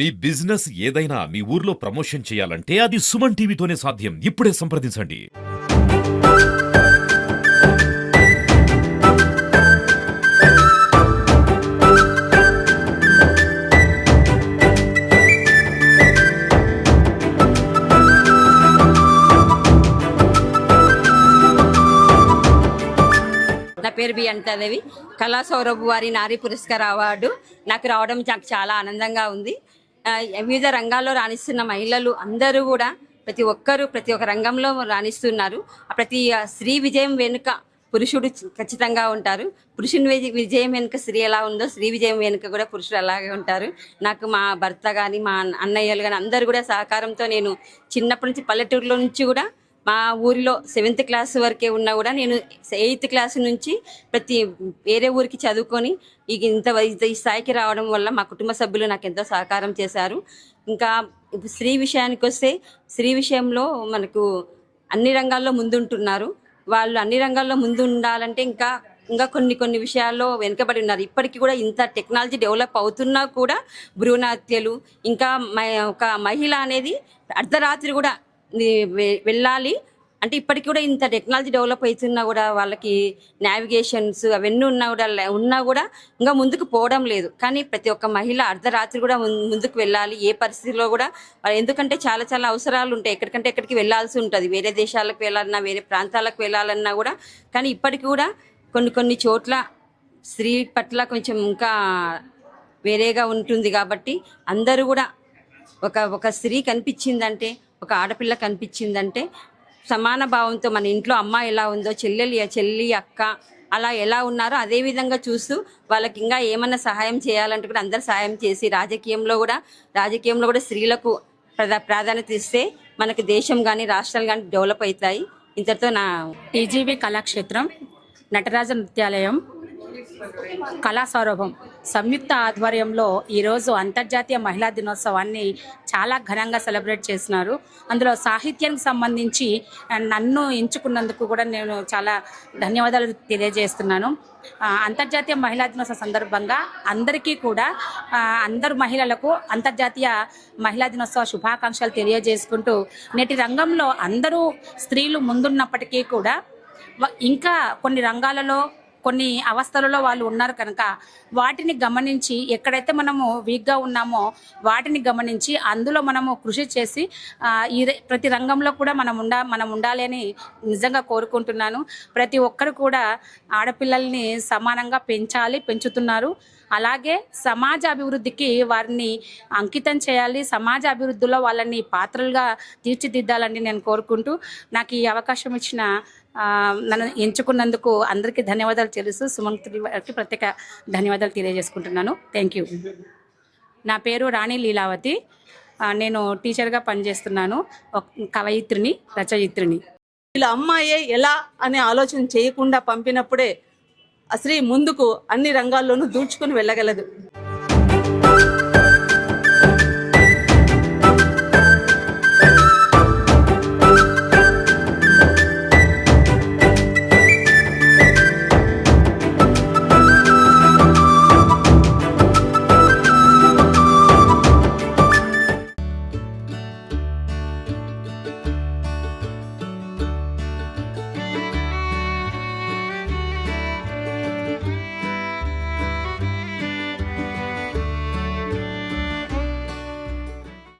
మీ business ఏదైనా మీ ఊర్లో promotion చేయాలంటే అది సుమన్ టీవీతోనే సాధ్యం. ఇప్పుడే సంప్రదించండి. నా పేరు బి అంతాదేవి. కళా సౌరభ్ వారి నారీ పురస్కార అవార్డు. నాకు రావడం నాకు చాలా ఆనందంగా ఉంది. వివిధ రంగాల్లో రాణిస్తున్న మహిళలు అందరూ కూడా ప్రతి ఒక్కరూ ప్రతి ఒక్క రంగంలో రాణిస్తున్నారు. ప్రతి స్త్రీ విజయం వెనుక పురుషుడు ఖచ్చితంగా ఉంటారు. పురుషుని విజయం వెనుక స్త్రీ ఎలా ఉందో స్త్రీ విజయం వెనుక కూడా పురుషుడు అలాగే ఉంటారు. నాకు మా భర్త కానీ మా అన్నయ్యలు కానీ అందరూ కూడా సహకారంతో నేను చిన్నప్పటి నుంచి పల్లెటూరులో నుంచి కూడా మా ఊరిలో సెవెంత్ క్లాస్ వరకే ఉన్నా కూడా నేను ఎయిత్ క్లాస్ నుంచి ప్రతి వేరే ఊరికి చదువుకొని ఈ ఇంత ఈ స్థాయికి రావడం వల్ల మా కుటుంబ సభ్యులు నాకు ఎంతో సహకారం చేశారు. ఇంకా ఇప్పుడు స్త్రీ విషయానికి వస్తే స్త్రీ విషయంలో మనకు అన్ని రంగాల్లో ముందుంటున్నారు. వాళ్ళు అన్ని రంగాల్లో ముందు ఉండాలంటే ఇంకా ఇంకా కొన్ని కొన్ని విషయాల్లో వెనుకబడి ఉన్నారు. ఇప్పటికీ కూడా ఇంత టెక్నాలజీ డెవలప్ అవుతున్నా కూడా భ్రూణ హత్యలు ఇంకా మ- ఒక మహిళ అనేది అర్ధరాత్రి కూడా వెళ్ళాలి. అంటే ఇప్పటికి కూడా ఇంత టెక్నాలజీ డెవలప్ అవుతున్నా కూడా వాళ్ళకి నావిగేషన్స్ అవన్నీ ఉన్నా కూడా ఉన్నా కూడా ఇంకా ముందుకు పోవడం లేదు. కానీ ప్రతి ఒక్క మహిళ అర్ధరాత్రి కూడా ముందుకు వెళ్ళాలి. ఏ పరిస్థితిలో కూడా ఎందుకంటే చాలా చాలా అవసరాలు ఉంటాయి. ఎక్కడికంటే ఎక్కడికి వెళ్ళాల్సి ఉంటుంది. వేరే దేశాలకు వెళ్ళాలన్నా వేరే ప్రాంతాలకు వెళ్ళాలన్నా కూడా. కానీ ఇప్పటికి కూడా కొన్ని కొన్ని చోట్ల స్త్రీ పట్ల కొంచెం ఇంకా వేరేగా ఉంటుంది కాబట్టి అందరూ కూడా ఒక ఒక స్త్రీ కనిపించిందంటే ఒక ఆడపిల్ల కనిపించిందంటే సమాన భావంతో మన ఇంట్లో అమ్మ ఎలా ఉందో చెల్లెలి చెల్లి అక్క అలా ఎలా ఉన్నారో అదే విధంగా చూస్తూ వాళ్ళకి ఇంకా ఏమన్నా సహాయం చేయాలంటే కూడా అందరు సహాయం చేసి రాజకీయంలో కూడా రాజకీయంలో కూడా స్త్రీలకు ప్రధా ప్రాధాన్యత ఇస్తే మనకు దేశం కానీ రాష్ట్రాలు కానీ డెవలప్ అవుతాయి. ఇంతటితో నా టీజీబీ కళాక్షేత్రం నటరాజ నృత్యాలయం కళా సౌరభం సంయుక్త ఆధ్వర్యంలో ఈరోజు అంతర్జాతీయ మహిళా దినోత్సవాన్ని చాలా ఘనంగా సెలబ్రేట్ చేస్తున్నారు అందులో సాహిత్యానికి సంబంధించి నన్ను ఎంచుకున్నందుకు కూడా నేను చాలా ధన్యవాదాలు తెలియజేస్తున్నాను. అంతర్జాతీయ మహిళా దినోత్సవ సందర్భంగా అందరికీ కూడా అందరు మహిళలకు అంతర్జాతీయ మహిళా దినోత్సవ శుభాకాంక్షలు తెలియజేసుకుంటూ నేటి రంగంలో అందరూ స్త్రీలు ముందున్నప్పటికీ కూడా ఇంకా కొన్ని రంగాలలో కొన్ని అవస్థలలో వాళ్ళు ఉన్నారు కనుక వాటిని గమనించి ఎక్కడైతే మనము వీక్గా ఉన్నామో వాటిని గమనించి అందులో మనము కృషి చేసి ఈ ప్రతి రంగంలో కూడా మనం ఉండా మనం ఉండాలి అని నిజంగా కోరుకుంటున్నాను. ప్రతి ఒక్కరు కూడా ఆడపిల్లల్ని సమానంగా పెంచాలి పెంచుతున్నారు. అలాగే సమాజ అభివృద్ధికి వారిని అంకితం చేయాలి సమాజ అభివృద్ధిలో వాళ్ళని పాత్రలుగా తీర్చిదిద్దాలని నేను కోరుకుంటూ నాకు ఈ అవకాశం ఇచ్చిన నన్ను ఎంచుకున్నందుకు అందరికీ ధన్యవాదాలు తెలుసు సుమంత్రి వారికి ప్రత్యేక ధన్యవాదాలు తెలియజేసుకుంటున్నాను. థ్యాంక్ యూ నా పేరు రాణి లీలావతి. నేను టీచర్గా పనిచేస్తున్నాను. ఒక కవయిత్రిని రచయిత్రిని. వీళ్ళ అమ్మాయే ఎలా అనే ఆలోచన చేయకుండా పంపినప్పుడే అశ్రీ ముందుకు అన్ని రంగాల్లోనూ దూచుకుని వెళ్ళగలదు.